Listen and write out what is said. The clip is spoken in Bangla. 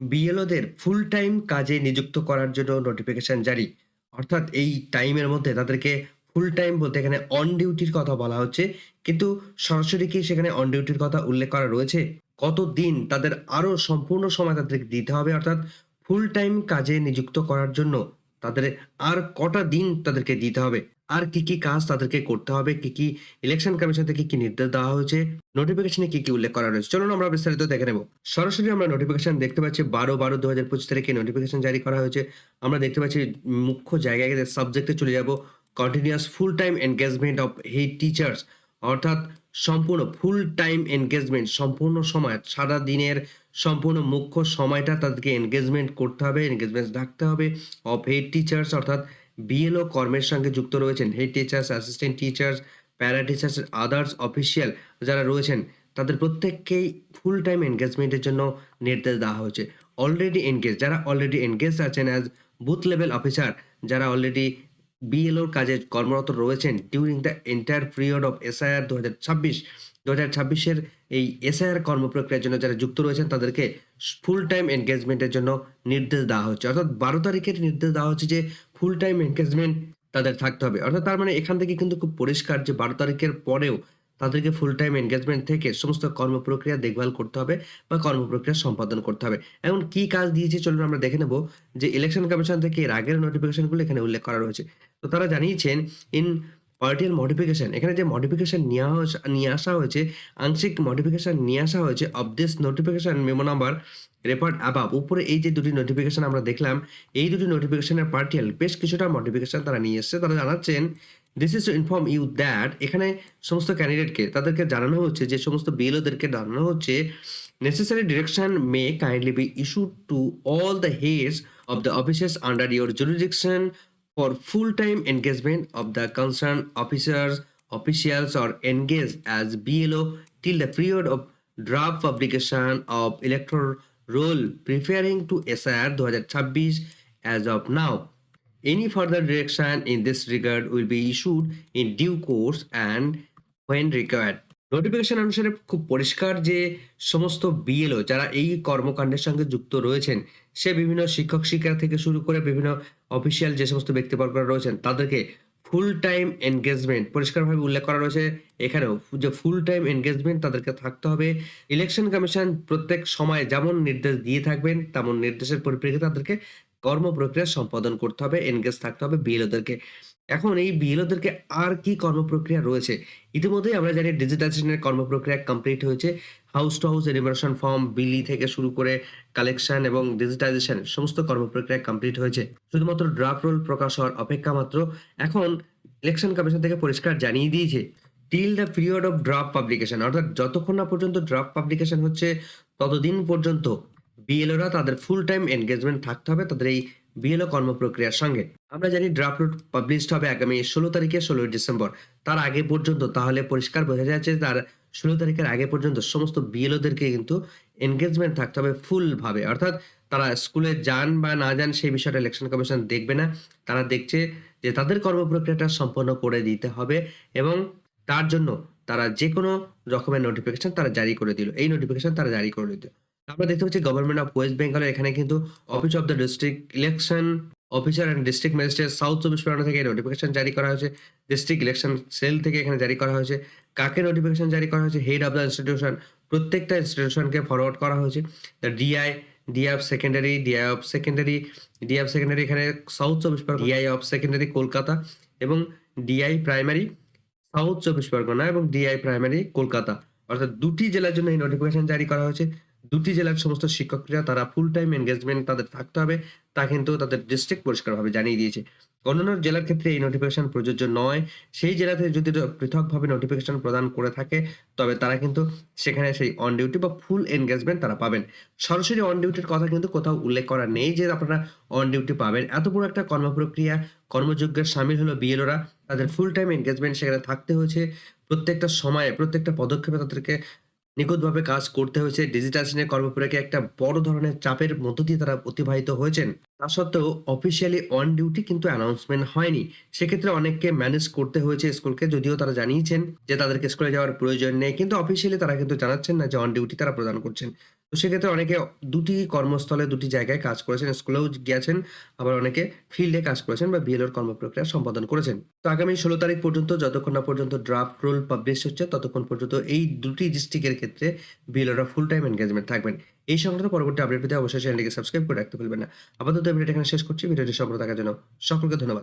বিএলওদের ফুল টাইম কাজে নিযুক্ত করার জন্য নোটিফিকেশন জারি। অর্থাৎ এই টাইমের মধ্যে তাদেরকে ফুল টাইম বলতে এখানে অন ডিউটির কথা বলা হচ্ছে। কিন্তু সরাসরি কি সেখানে অন ডিউটির কথা উল্লেখ করা রয়েছে? কত দিন তাদের আরও সম্পূর্ণ সময় তাদেরকে দিতে হবে অর্থাৎ ফুল টাইম কাজে নিযুক্ত করার জন্য তাদের আর কটা দিন তাদেরকে দিতে হবে? আর কি, কি কাজ তাদেরকে করতে হবে? কি, কি ইলেকশন কমিশন থেকে কি নির্দেশ দেওয়া হয়েছে? নোটিফিকেশনে কি, কি উল্লেখ করা রয়েছে? চলুন আমরা বিস্তারিত দেখে নেব। সরাসরি আমরা নোটিফিকেশন দেখতে পাচ্ছি ১২/১২/২০২৫ তারিখে নোটিফিকেশন জারি করা হয়েছে। আমরা দেখতে পাচ্ছি মুখ্য জায়গায় সাবজেক্টে চলে যাব। Continuous full time engagement of head teachers অর্থাৎ সম্পূর্ণ ফুল টাইম এনগেজমেন্ট সম্পূর্ণ সময় সারা দিনের সম্পূর্ণ মুখ্য সময়টা তাদেরকে এনগেজমেন্ট করতে হবে, এনগেজমেন্ট রাখতে হবে অফ হেড টিচার্স অর্থাৎ বিএলও কর্মের সঙ্গে যুক্ত রয়েছেন। Head teachers, assistant teachers, para teachers, others official যারা রয়েছেন তাদের প্রত্যেককেই ফুল টাইম এনগেজমেন্টের জন্য নির্দেশ দেওয়া হয়েছে। অলরেডি এনগেজ যারা অলরেডি এনগেজ আছেন অ্যাজ বুথ লেভেল অফিসার যারা অলরেডি বিএলওর কাজে কর্মরত রয়েছেন during the entire period of SIR দু হাজার ছাব্বিশ দু হাজার ছাব্বিশের এই এসআইআর কর্মপ্রক্রিয়ার জন্য যারা যুক্ত রয়েছেন তাদেরকে ফুল টাইম এনগেজমেন্টের জন্য নির্দেশ দেওয়া হচ্ছে। অর্থাৎ ১২ তারিখের নির্দেশ দেওয়া হচ্ছে যে ফুল টাইম এনগেজমেন্ট তাদের থাকতে হবে। অর্থাৎ তার মানে এখান থেকে কিন্তু খুব পরিষ্কার যে ১২ তারিখের পরেও তাদেরকে ফুল টাইম এনগেজমেন্ট থেকে সমস্ত কর্ম প্রক্রিয়া দেখভাল করতে হবে বা কর্ম প্রক্রিয়া সম্পাদন করতে হবে। এমন কি কাজ দিয়েছে চলুন আমরা দেখে নেব যে ইলেকশন কমিশন থেকে এর আগের নোটিফিকেশনগুলো এখানে উল্লেখ করা রয়েছে। তো তারা জানিয়েছেন ইন পার্টিয়াল মডিফিকেশন এখানে যে মডিফিকেশন নেওয়া হস নিয়ে আসা হয়েছে, আংশিক মডিফিকেশন নিয়ে আসা হয়েছে of this notification memo number referred above উপরে এই যে দুটি নোটিফিকেশন আমরা দেখলাম, এই দুটি নোটিফিকেশনের পার্টিয়াল বেশ কিছুটা মডিফিকেশন তারা নিয়ে এসেছে। তারা জানাচ্ছেন this is to inform you that এখানে সমস্ত ক্যান্ডিডেটকে তাদেরকে জানানো হচ্ছে যে, সমস্ত বিএলওদেরকে জানানো হচ্ছে necessary direction may kindly be issued to all the heads of the offices under your jurisdiction for full-time engagement of the concerned officers, officials or engaged as BLO till the period of draft publication of electoral roll preparing to SIR 2026 as of now. Any further direction in this regard will be issued in due course and when required. Notification অনুসারে খুব পরিষ্কার যে সমস্ত বিএলও যারা এই কর্মকাণ্ডের সঙ্গে যুক্ত রয়েছেন, সে বিভিন্ন শিক্ষক শিক্ষা থেকে শুরু করে বিভিন্ন অফিসিয়াল যে সমস্ত ব্যক্তিবর্গরা রয়েছেন, তাদেরকে ফুল টাইম এনগেজমেন্ট পরিষ্কারভাবে উল্লেখ করা রয়েছে। এখানেও যে ফুল টাইম এনগেজমেন্ট তাদেরকে থাকতে হবে। ইলেকশন কমিশন প্রত্যেক সময় যেমন নির্দেশ দিয়ে থাকবেন, তেমন নির্দেশের পরিপ্রেক্ষিতে তাদেরকে কর্মপ্রক্রিয়া সম্পাদন করতে হবে এনগেজ থাকতে হবে বিএলওদেরকে এখন এই বিএলওদেরকে আর কি কর্মপ্রক্রিয়া রয়েছে? ইতিমধ্যেই আমরা জানি ডিজিটাইজেশনের কর্মপ্রক্রিয়া কমপ্লিট হয়েছে। House to house enumeration form বিলি থেকে শুরু করে কালেকশন এবং ডিজিটাইজেশন সমস্ত কর্মপ্রক্রিয়া কমপ্লিট হয়েছে। শুধুমাত্র ড্রাফট রোল প্রকাশ হওয়ার অপেক্ষা মাত্র এখন ইলেকশন কমিশন থেকে পরিষ্কার জানিয়ে দিয়েছে till the period of draft publication অর্থাৎ যতক্ষণ না পর্যন্ত ড্রাফট পাবলিকেশন হচ্ছে, ততদিন পর্যন্ত বিএলওরা তাদের ফুল টাইম এনগেজমেন্ট থাকতে হবে তাদের এই বিএলও কর্মপ্রক্রিয়ার সঙ্গে। আমরা জানি ড্রাফট রুট পাবলিশড হবে আগামী ষোলো তারিখে, ষোলোই ডিসেম্বর। তার আগে পর্যন্ত তাহলে পরিষ্কার বোঝা যাচ্ছে তার ষোলো তারিখের আগে পর্যন্ত সমস্ত বিএলওদেরকে কিন্তু এনগেজমেন্ট থাকতে হবে ফুলভাবে অর্থাৎ তারা স্কুলে যান বা না যান সেই বিষয়টা ইলেকশন কমিশন দেখবে না। তারা দেখছে যে তাদের কর্মপ্রক্রিয়াটা সম্পন্ন করে দিতে হবে এবং তার জন্য তারা যে কোনো রকমের নোটিফিকেশন তারা জারি করে দিল। এই নোটিফিকেশন তারা জারি করে দিল। আমরা দেখতে পাচ্ছি গভর্নমেন্ট অফ ওয়েস্ট বেঙ্গলের এখানে কিন্তু office of the district election officer and district magistrate south চব্বিশ পরগনা থেকে নোটিফিকেশন জারি করা হয়েছে। ডিস্ট্রিক্ট ইলেকশন সেল থেকে এখানে জারি করা হয়েছে। কাকে নোটিফিকেশন জারি করা হয়েছে? হেড অফ দ্য ইনস্টিটিউশন প্রত্যেকটা ইনস্টিটিউশনকে ফরওয়ার্ড করা হয়েছে। DI DI of secondary DI of secondary DI of secondary এখানে সাউথ চব্বিশ Pargana DI of secondary Kolkata এবং ডিআই প্রাইমারি সাউথ চব্বিশ পরগনা এবং ডিআই প্রাইমারি কলকাতা। অর্থাৎ দুটি জেলার জন্য এই নোটিফিকেশন জারি করা হয়েছে। দুটি জেলার সমস্ত শিক্ষকরা তারা ফুল টাইম এনগেজমেন্ট তাদের থাকতে হবে। তা কিন্তু তাদের ডিস্ট্রিক্ট পরিষ্কারভাবে জানিয়ে দিয়েছে। অন্যান্য জেলার ক্ষেত্রে এই নোটিফিকেশন প্রযোজ্য নয়। সেই জেলাতে যদি পৃথকভাবে নোটিফিকেশন প্রদান করে থাকে, তবে তারা কিন্তু সেখানে সেই অন ডিউটি বা ফুল এনগেজমেন্ট তারা পাবেন। সরাসরি অন ডিউটির কথা কিন্তু কোথাও উল্লেখ করা নেই যে আপনারা অন ডিউটি পাবেন। এত বড় একটা কর্মপ্রক্রিয়া, কর্মযজ্ঞের সামিল হলো বিএলওরা। তাদের ফুল টাইম এনগেজমেন্ট সেখানে থাকতে হয়েছে। প্রত্যেকটা সময়ে, প্রত্যেকটা পদক্ষেপে তাদেরকে নিখুঁতভাবে কাজ করতে হয়েছে। ডিজিটাইজেশনের কর্মপ্রক্রিয়া একটা বড় ধরনের চাপের মধ্য দিয়ে তারা অতিবাহিত হয়েছেন। তা সত্ত্বেও অফিসিয়ালি অন ডিউটি কিন্তু অ্যানাউন্সমেন্ট হয়নি। সেক্ষেত্রে অনেককে ম্যানেজ করতে হয়েছে স্কুলকে, যদিও তারা জানিয়েছেন যে তাদেরকে স্কুলে যাওয়ার প্রয়োজন নেই। কিন্তু অফিসিয়ালি তারা কিন্তু জানাচ্ছেন না যে অন ডিউটি তারা প্রদান করছেন। তো সেক্ষেত্রে অনেকে দুটি কর্মস্থলে দুটি জায়গায় কাজ করেছেন। স্কুলেও গিয়েছেন, আবার অনেকে ফিল্ডে কাজ করেছেন বা বিএলওর কর্মপ্রক্রিয়া সম্পাদন করেছেন। তো আগামী ১৬ তারিখ পর্যন্ত যতক্ষণ না পর্যন্ত ড্রাফট রুল পাবলিশ হচ্ছে ততক্ষণ পর্যন্ত এই দুটি ডিস্ট্রিক্টের ক্ষেত্রে বিএলওরা ফুল টাইম এনগেজমেন্ট থাকবেন। এই সংক্রান্ত পরবর্তী আপডেট পেতে অবশ্যই চ্যানেলটিকে সাবস্ক্রাইব করে রাখতে ভুলবেন না। আপাতত ভিডিওটা এখানে শেষ করছি। ভিডিওটি সম্পূর্ণ থাকার জন্য সকলকে ধন্যবাদ।